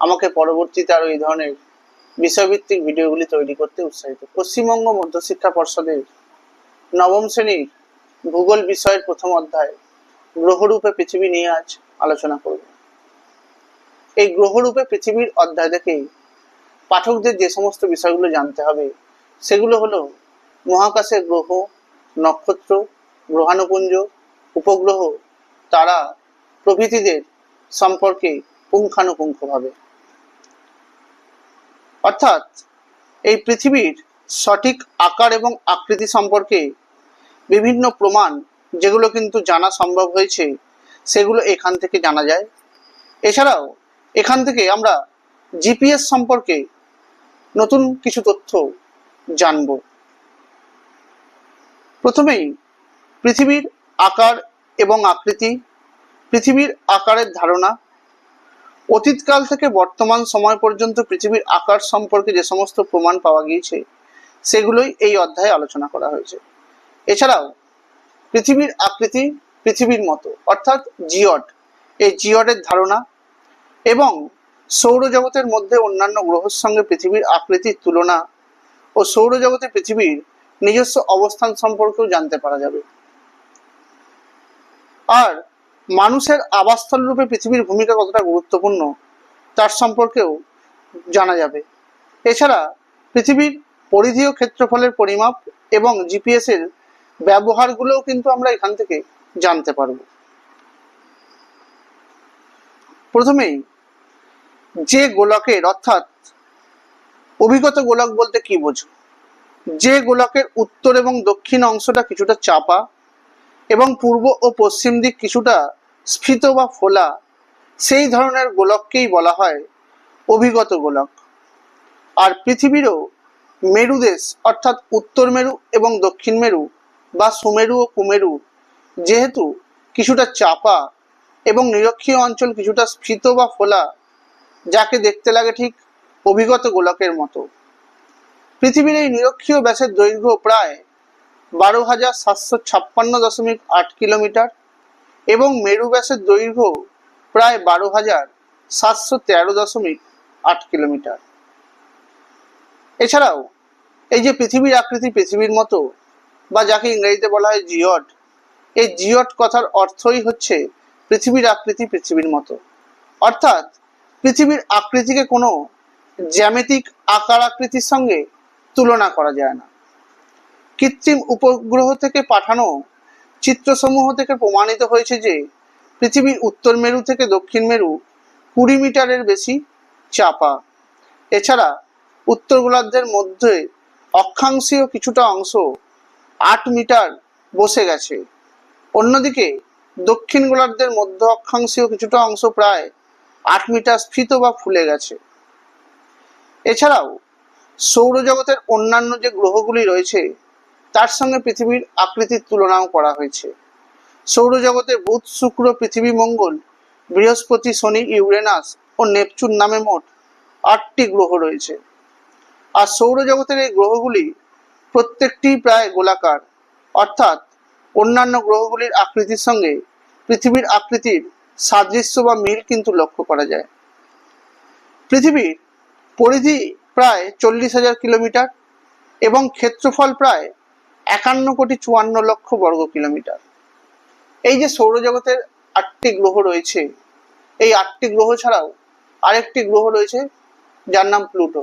আমাকে পরবর্তীতে আরও এই ধরনের বিষয়ভিত্তিক ভিডিওগুলি তৈরি করতে উৎসাহিত। পশ্চিমবঙ্গ মধ্যশিক্ষা পর্ষদের নবম শ্রেণির ভূগোল বিষয়ের প্রথম অধ্যায়, গ্রহরূপে পৃথিবী নিয়ে আজ আলোচনা করব। এই গ্রহরূপে পৃথিবীর অধ্যায় থেকেই পাঠকদের যে সমস্ত বিষয়গুলো জানতে হবে, সেগুলো হলো মহাকাশের গ্রহ, নক্ষত্র, গ্রহাণুপুঞ্জ, উপগ্রহ, তারা প্রভৃতিদের সম্পর্কে পুঙ্খানুপুঙ্খভাবে। অর্থাৎ এই পৃথিবীর সঠিক আকার এবং আকৃতি সম্পর্কে বিভিন্ন প্রমাণ যেগুলো কিন্তু জানা সম্ভব হয়েছে, সেগুলো এখান থেকে জানা যায়। এছাড়াও এখান থেকে আমরা জিপিএস সম্পর্কে নতুন কিছু তথ্য জানব। প্রথমেই পৃথিবীর আকার এবং আকৃতি, পৃথিবীর আকারের ধারণা অতীতকাল থেকে বর্তমান সময় পর্যন্ত পৃথিবীর আকার সম্পর্কে যে সমস্ত প্রমাণ পাওয়া গিয়েছে, সেগুলোই এই অধ্যায়ে আলোচনা করা হয়েছে। এছাড়াও, পৃথিবীর আকৃতি পৃথিবীর মতো, অর্থাৎ জিয়ট এই জিয়টের ধারণা এবং সৌরজগতের মধ্যে অন্যান্য গ্রহের সঙ্গে পৃথিবীর আকৃতির তুলনা ও সৌরজগতে পৃথিবীর নিজস্ব অবস্থান সম্পর্কেও জানতে পারা যাবে। আর মানুষের আবাসস্থল রূপে পৃথিবীর ভূমিকা কতটা গুরুত্বপূর্ণ তার সম্পর্কেও জানা যাবে। এছাড়া পৃথিবীর পরিধি ও ক্ষেত্রফলের পরিমাপ এবং জিপিএস এর ব্যবহারগুলোও কিন্তু আমরা এখান থেকে জানতে পারব। প্রথমেই, যে গোলকের অর্থাৎ অভিগত গোলক বলতে কি বোঝো? যে গোলকের উত্তর এবং দক্ষিণ অংশটা কিছুটা চাপা এবং পূর্ব ও পশ্চিম দিক কিছুটা স্ফীত বা ফোলা, সেই ধরনের গোলককেই বলা হয় অভিগত গোলক। আর পৃথিবীরও মেরুদেশ অর্থাৎ উত্তর মেরু এবং দক্ষিণ মেরু বা সুমেরু ও কুমেরু, যেহেতু কিছুটা চাপা এবং নিরক্ষীয় অঞ্চল কিছুটা স্ফীত বা ফোলা, যাকে দেখতে লাগে ঠিক অভিগত গোলকের মতো। পৃথিবীর এই নিরক্ষীয় ব্যাসের দৈর্ঘ্য প্রায় বারো হাজার সাতশো ছাপ্পান্ন দশমিক আট কিলোমিটার এবং মেরু ব্যাসের দৈর্ঘ্য প্রায় বারো হাজার সাতশো তেরো দশমিক আট কিলোমিটার। এছাড়াও, এই যে পৃথিবীর আকৃতি পৃথিবীর মতো, বা যাকে ইংরেজিতে বলা হয় জিয়ট এই জিয়ট কথার অর্থই হচ্ছে পৃথিবীর আকৃতি পৃথিবীর মতো। অর্থাৎ, পৃথিবীর আকৃতিকে কোনো জ্যামিতিক আকার আকৃতির সঙ্গে তুলনা করা যায় না। কৃত্রিম উপগ্রহ থেকে পাঠানো চিত্রসমূহ থেকে প্রমাণিত হয়েছে যে পৃথিবীর উত্তর মেরু থেকে দক্ষিণ মেরু কুড়ি মিটারের বেশি চাপা। এছাড়া উত্তর গোলার্ধের মধ্যে অক্ষাংশীয় কিছুটা অংশ আট মিটার বসে গেছে। অন্যদিকে দক্ষিণ গোলার্ধের মধ্য অক্ষাংশীয় কিছুটা অংশ প্রায় আট মিটার স্ফীত বা ফুলে গেছে। এছাড়াও সৌরজগতের অন্যান্য যে গ্রহগুলি রয়েছে তার সঙ্গে পৃথিবীর আকৃতির তুলনাও করা হয়েছে। সৌরজগতে বুধ, শুক্র, পৃথিবী, মঙ্গল, বৃহস্পতি, শনি, ইউরেনাস ও নেপচুন নামে মোট আটটি গ্রহ রয়েছে। আর সৌরজগতের এই গ্রহগুলি প্রত্যেকটি প্রায় গোলাকার। অর্থাৎ অন্যান্য গ্রহগুলির আকৃতির সঙ্গে পৃথিবীর আকৃতির সাদৃশ্য বা মিল কিন্তু লক্ষ্য করা যায়। পৃথিবীর পরিধি প্রায় চল্লিশ হাজার কিলোমিটার এবং ক্ষেত্রফল প্রায় একান্ন কোটি চুয়ান্ন লক্ষ বর্গ কিলোমিটার। এই যে সৌরজগতের আটটি গ্রহ রয়েছে, এই আটটি গ্রহ ছাড়াও আরেকটি গ্রহ রয়েছে যার নাম প্লুটো।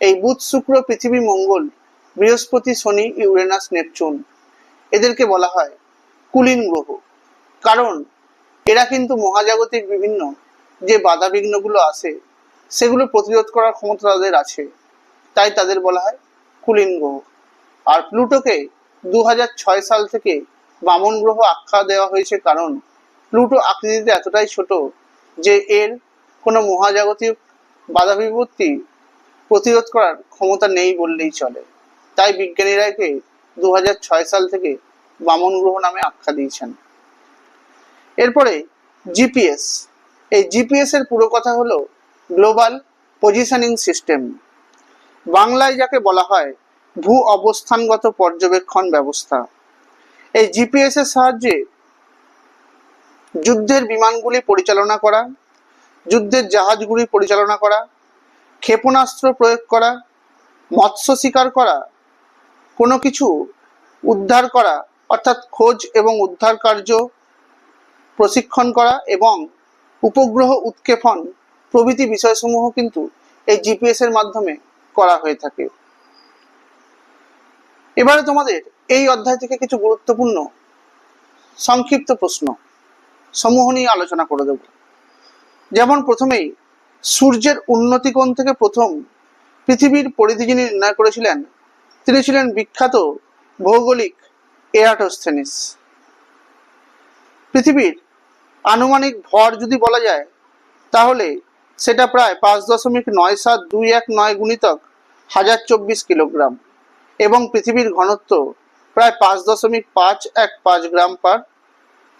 এই বুধ, শুক্র, পৃথিবী, মঙ্গল, বৃহস্পতি, শনি, ইউরেনাস, নেপচুন, এদেরকে বলা হয় কুলিন গ্রহ। কারণ এরা কিন্তু মহাজাগতিক বিভিন্ন যে বাধা বিঘ্নগুলো আসে সেগুলো প্রতিরোধ করার ক্ষমতা তাদের আছে, তাই তাদের বলা হয় কুলিন গ্রহ। আর প্লুটোকে দু সাল থেকে বামন গ্রহ আখ্যা দেওয়া হয়েছে কারণ প্লুটো আকৃতিতে এতটাই ছোট যে এর কোনো মহাজাগতিক বাধা বিপত্তি প্রতিরোধ করার ক্ষমতা নেই বললেই চলে। তাই বিজ্ঞানীরা একে দু হাজার ছয় সাল থেকে বামন গ্রহ নামে আখ্যা দিয়েছেন। এরপরে জিপিএস। এই জিপিএস এর পুরো কথা হলো গ্লোবাল পজিশনিং সিস্টেম। বাংলায় যাকে বলা হয় ভূ অবস্থানগত পর্যবেক্ষণ ব্যবস্থা। এই জিপিএস এর সাহায্যে যুদ্ধের বিমানগুলি পরিচালনা করা, যুদ্ধের জাহাজগুলি পরিচালনা করা, ক্ষেপণাস্ত্র প্রয়োগ করা, মৎস্য শিকার করা, কোনো কিছু উদ্ধার করা, অর্থাৎ খোঁজ এবং উদ্ধার কার্য প্রশিক্ষণ করা এবং উপগ্রহ উৎক্ষেপণ প্রভৃতি বিষয়সমূহ কিন্তু এই জিপিএস এর মাধ্যমে করা হয়ে থাকে। এবারে তোমাদের এই অধ্যায় থেকে কিছু গুরুত্বপূর্ণ সংক্ষিপ্ত প্রশ্ন সমূহ নিয়ে আলোচনা করে দেব। যেমন প্রথমেই, সূর্যের উন্নতি কোণ থেকে প্রথম পৃথিবীর পরিধি যিনি নির্ণয় করেছিলেন, তিনি ছিলেন বিখ্যাত ভৌগোলিক এরাটোস্থেনিস পৃথিবীর আনুমানিক ভর যদি বলা যায়, তাহলে সেটা প্রায় পাঁচ দশমিক নয় সাত দুই এক নয় গুণিতক হাজার চব্বিশ কিলোগ্রাম। এবং পৃথিবীর ঘনত্ব প্রায় পাঁচ দশমিক পাঁচ এক পাঁচ গ্রাম পার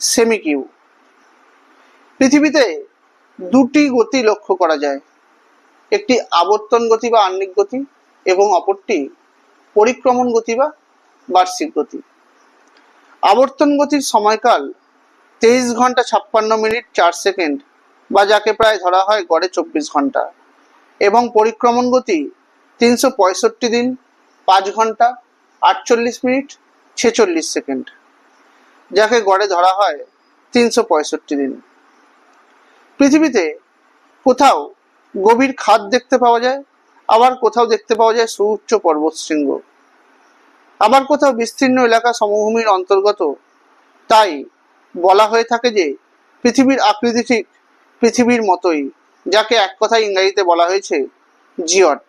সেমি কিউ পৃথিবীতে দুটি গতি লক্ষ্য করা যায়, একটি আবর্তন গতি বা আহ্নিক গতি এবং অপরটি পরিক্রমণ গতি বা বার্ষিক গতি। আবর্তন গতির সময়কাল তেইশ ঘণ্টা ছাপ্পান্ন মিনিট চার সেকেন্ড বা যাকে প্রায় ধরা হয় গড়ে চব্বিশ ঘণ্টা এবং পরিক্রমণ গতি তিনশো পঁয়ষট্টি দিন পাঁচ ঘণ্টা, আটচল্লিশ মিনিট, ছেচল্লিশ সেকেন্ড। যাকে গড়ে ধরা হয় তিনশো পঁয়ষট্টি দিন। পৃথিবীতে কোথাও গভীর খাদ দেখতে পাওয়া যায়, আবার কোথাও দেখতে পাওয়া যায় সুউচ্চ পর্বতশৃঙ্গ। আবার কোথাও বিস্তীর্ণ এলাকা সমভূমির অন্তর্গত। তাই বলা হয়ে থাকে যে, পৃথিবীর আকৃতি ঠিক পৃথিবীর মতোই, যাকে এক কথায় ইংরেজিতে বলা হয়েছে জিওট।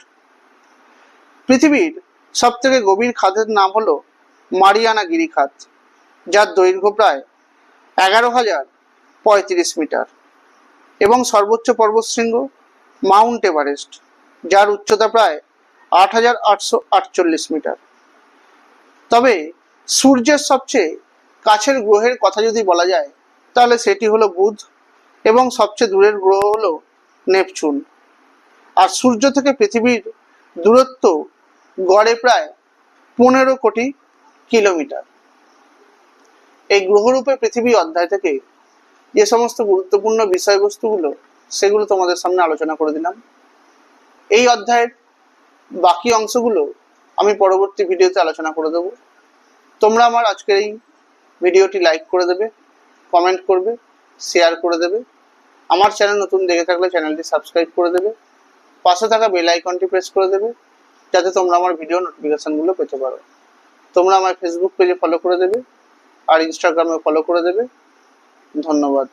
পৃথিবীর সব থেকে গভীর খাদের নাম হলো মারিয়ানা গিরিখাত, যার দৈর্ঘ্য প্রায় এগারো হাজার পঁয়ত্রিশ মিটার এবং সর্বোচ্চ পর্বতশৃঙ্গ মাউন্ট এভারেস্ট, যার উচ্চতা প্রায় আট হাজার আটশো আটচল্লিশ মিটার। তবে সূর্যের সবচেয়ে কাছের গ্রহের কথা যদি বলা যায়, তাহলে সেটি হলো বুধ এবং সবচেয়ে দূরের গ্রহ হলো নেপচুন। আর সূর্য থেকে পৃথিবীর দূরত্ব গড়ে প্রায় পনেরো কোটি কিলোমিটার। এই গ্রহরূপে পৃথিবী অধ্যায় থেকে যে সমস্ত গুরুত্বপূর্ণ বিষয়বস্তুগুলো, সেগুলো তোমাদের সামনে আলোচনা করে দিলাম। এই অধ্যায়ের বাকি অংশগুলো আমি পরবর্তী ভিডিওতে আলোচনা করে দেবো। তোমরা আমার আজকের এই ভিডিওটি লাইক করে দেবে কমেন্ট করবে শেয়ার করে দেবে। আমার চ্যানেল নতুন দেখে থাকলে চ্যানেলটি সাবস্ক্রাইব করে দেবে। পাশে থাকা বেল আইকনটি প্রেস করে দেবে। যাতে তোমরা আমার ভিডিও নোটিফিকেশনগুলো পেতে পারো। তোমরা আমার ফেসবুক পেজে ফলো করে দেবে, আর ইনস্টাগ্রামে ফলো করে দেবে। ধন্যবাদ।